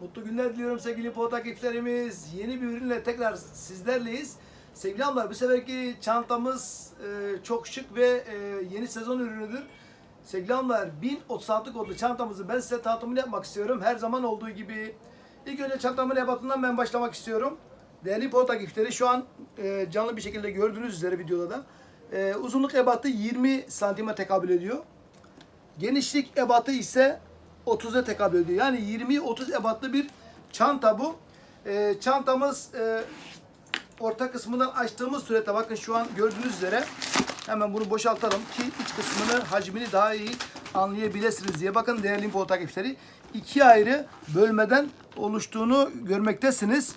Mutlu günler diliyorum sevgili pod takipçilerimiz. Yeni bir ürünle tekrar sizlerleyiz. Sevgili hanımlar bu seferki çantamız e, çok şık ve e, yeni sezon ürünüdür. Sevgili hanımlar 1036 kodlu çantamızı ben size tanıtımını yapmak istiyorum. Her zaman olduğu gibi ilk önce çantamın ebatından ben başlamak istiyorum. Değerli pod takipçileri şu an e, canlı bir şekilde gördüğünüz üzere videoda da e, uzunluk ebatı 20 santime tekabül ediyor. Genişlik ebatı ise 30'a tekabül ediyor. Yani 20-30 ebatlı bir çanta bu. Ee, çantamız e, orta kısmından açtığımız surette bakın şu an gördüğünüz üzere hemen bunu boşaltalım ki iç kısmını hacmini daha iyi anlayabilirsiniz diye. Bakın değerli info takipçileri iki ayrı bölmeden oluştuğunu görmektesiniz.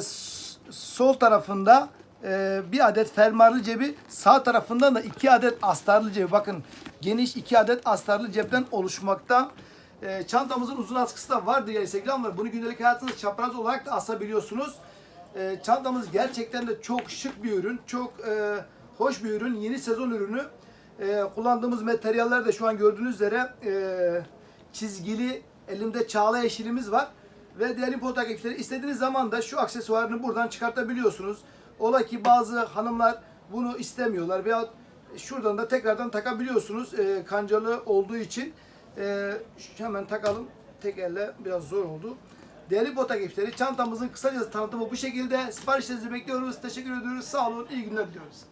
S- sol tarafında e, bir adet fermuarlı cebi sağ tarafından da iki adet astarlı cebi bakın geniş iki adet astarlı cepten oluşmakta. E, çantamızın uzun askısı da var diye sevgili hanımlar. Bunu gündelik hayatınızda çapraz olarak da asabiliyorsunuz. E, çantamız gerçekten de çok şık bir ürün. Çok e, hoş bir ürün. Yeni sezon ürünü. E, kullandığımız materyaller de şu an gördüğünüz üzere e, çizgili elimde çağla yeşilimiz var. Ve değerli pot takipçileri istediğiniz zaman da şu aksesuarını buradan çıkartabiliyorsunuz. Ola ki bazı hanımlar bunu istemiyorlar veya şuradan da tekrardan takabiliyorsunuz e, kancalı olduğu için. E, hemen takalım. Tek elle biraz zor oldu. Değerli pot takipçileri çantamızın kısacası tanıtımı bu şekilde. Siparişlerinizi bekliyoruz. Teşekkür ediyoruz. Sağ olun. İyi günler diliyoruz.